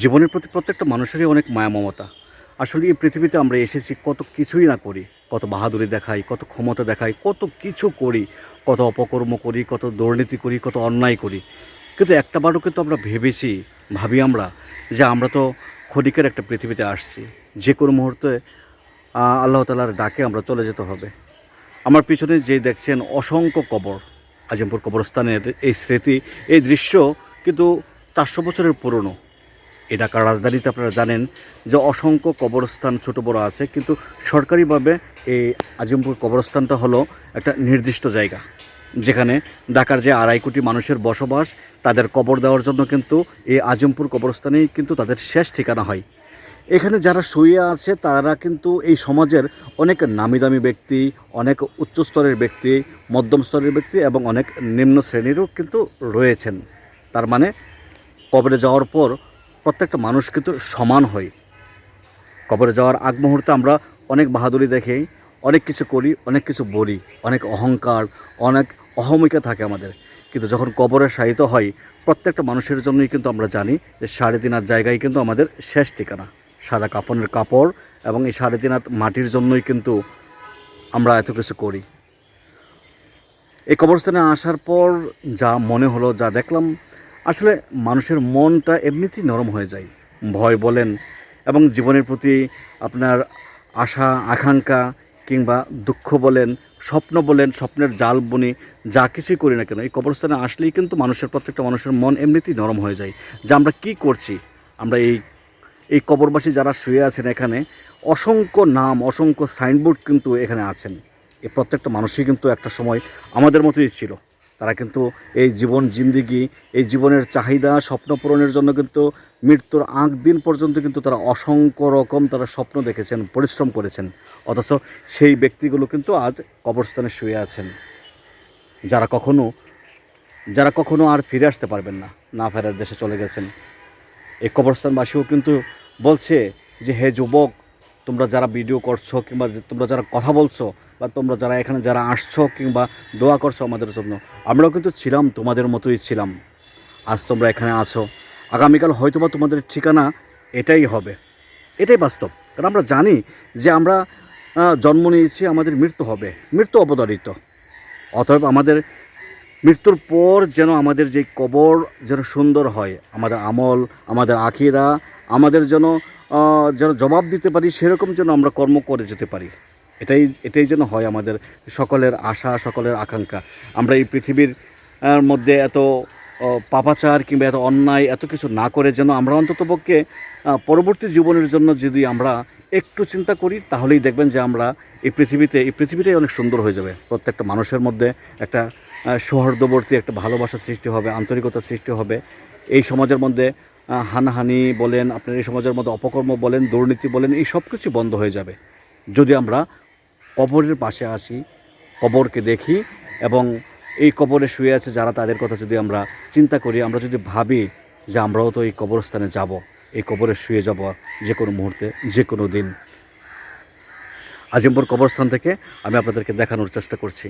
জীবনের প্রতি প্রত্যেকটা মানুষেরই অনেক মায়া মমতা। আসলে এই পৃথিবীতে আমরা এসেছি, কত কিছুই না করি, কত বাহাদুরি দেখাই, কত ক্ষমতা দেখাই, কত কিছু করি, কত অপকর্ম করি, কত দুর্নীতি করি, কত অন্যায় করি। কিন্তু একটা বারও কিন্তু আমরা ভেবেছি, ভাবি আমরা, যে আমরা তো ক্ষণিকের একটা পৃথিবীতে আসছি। যে কোনো মুহূর্তে আল্লাহ তালার ডাকে আমরা চলে যেতে হবে। আমার পিছনে যে দেখছেন অসংখ্য কবর, আজিমপুর কবরস্থানের এই স্মৃতি, এই দৃশ্য কিন্তু চারশো বছরের পুরনো। ঢাকার রাজধানীতে আপনারা জানেন যে অসংখ্য কবরস্থান ছোট বড় আছে, কিন্তু সরকারিভাবে এই আজিমপুর কবরস্থানটা হলো একটা নির্দিষ্ট জায়গা, যেখানে ঢাকার যে আড়াই কোটি মানুষের বসবাস, তাদের কবর দেওয়ার জন্য কিন্তু এই আজিমপুর কবরস্থানেই কিন্তু তাদের শেষ ঠিকানা হয়। এখানে যারা শুয়ে আছে, তারা কিন্তু এই সমাজের অনেক নামি দামি ব্যক্তি, অনেক উচ্চ স্তরের ব্যক্তি, মধ্যম স্তরের ব্যক্তি এবং অনেক নিম্ন শ্রেণীরও কিন্তু রয়েছেন। তার মানে কবরে যাওয়ার পর প্রত্যেকটা মানুষ কিন্তু সমান হয়। কবরে যাওয়ার আগ মুহূর্তে আমরা অনেক বাহাদুরি দেখি, অনেক কিছু করি, অনেক কিছু বলি, অনেক অহংকার, অনেক অহমিকা থাকে আমাদের। কিন্তু যখন কবরে শায়িত হয়, প্রত্যেকটা মানুষের জন্যই কিন্তু আমরা জানি যে সাড়ে তিন হাত জায়গায় কিন্তু আমাদের শেষ ঠিকানা। সাদা কাফনের কাপড় এবং এই সাড়ে তিন হাত মাটির জন্যই কিন্তু আমরা এত কিছু করি। এই কবরস্থানে আসার পর যা মনে হলো, যা দেখলাম আসলে মানুষের মনটা এমনিতেই নরম হয়ে যায়। ভয় বলেন এবং জীবনের প্রতি আপনার আশা, আকাঙ্ক্ষা কিংবা দুঃখ বলেন, স্বপ্ন বলেন, স্বপ্নের জাল বুনি, যা কিছুই করি না কেন, এই কবরস্থানে আসলেই কিন্তু মানুষের, প্রত্যেকটা মানুষের মন এমনিতেই নরম হয়ে যায়। যে আমরা কী করছি? আমরা এই এই কবরবাসী যারা শুয়ে আছেন এখানে, অসংখ্য নাম, অসংখ্য সাইনবোর্ড কিন্তু এখানে আছেন। এই প্রত্যেকটা মানুষই কিন্তু একটা সময় আমাদের মতোই ছিল। তারা কিন্তু এই জীবন জিন্দিগি, এই জীবনের চাহিদা, স্বপ্ন পূরণের জন্য কিন্তু মৃত্যুর আগ দিন পর্যন্ত কিন্তু তারা অসংখ্য রকম তারা স্বপ্ন দেখেছেন, পরিশ্রম করেছেন। অথচ সেই ব্যক্তিগুলো কিন্তু আজ কবরস্থানে শুয়ে আছেন। যারা কখনো যারা কখনো আর ফিরে আসতে পারবেন না না ফেরার দেশে চলে গেছেন। এই কবরস্থানবাসীও কিন্তু বলছে যে, হে যুবক, তোমরা যারা ভিডিও করছ কিংবা তোমরা যারা কথা বলছো বা তোমরা যারা এখানে যারা আসছো কিংবা দোয়া করছ আমাদের জন্য, আমরাও কিন্তু ছিলাম, তোমাদের মতোই ছিলাম। আজ তোমরা এখানে আছো। আগামীকাল হয়তোবা তোমাদের ঠিকানা এটাই হবে। এটাই বাস্তব। কারণ আমরা জানি যে আমরা জন্ম নিয়েছি, আমাদের মৃত্যু হবে। মৃত্যু অবধারিত অতএব আমাদের মৃত্যুর পর যেন আমাদের যে কবর যেন সুন্দর হয়, আমাদের আমল, আমাদের আখিরা আমাদের যেন যেন জবাব দিতে পারি, সেরকম যেন আমরা কর্ম করে যেতে পারি। এটাই এটাই যেন হয় আমাদের সকলের আশা, সকলের আকাঙ্ক্ষা। আমরা এই পৃথিবীর মধ্যে এত পাপাচার কিংবা এত অন্যায় এত কিছু না করে যেন আমরা অন্ততপক্ষে পরবর্তী জীবনের জন্য যদি আমরা একটু চিন্তা করি, তাহলেই দেখবেন যে আমরা এই পৃথিবীতে, এই পৃথিবীটাই অনেক সুন্দর হয়ে যাবে। প্রত্যেকটা মানুষের মধ্যে একটা সৌহার্দ্যবর্তী একটা ভালোবাসা সৃষ্টি হবে, আন্তরিকতা সৃষ্টি হবে। এই সমাজের মধ্যে হানাহানি বলেন, আপনার এই সমাজের মধ্যে অপকর্ম বলেন, দুর্নীতি বলেন, এই সব কিছু বন্ধ হয়ে যাবে। যদি আমরা কবরের পাশে আসি, কবরকে দেখি এবং এই কবরে শুয়ে আছে যারা তাদের কথা যদি আমরা চিন্তা করি, আমরা যদি ভাবি যে আমরাও তো এই কবরস্থানে যাব, এই কবরে শুয়ে যাব যে কোনো মুহূর্তে, যে কোনো দিন। আজিমপুর কবরস্থান থেকে আমি আপনাদেরকে দেখানোর চেষ্টা করছি।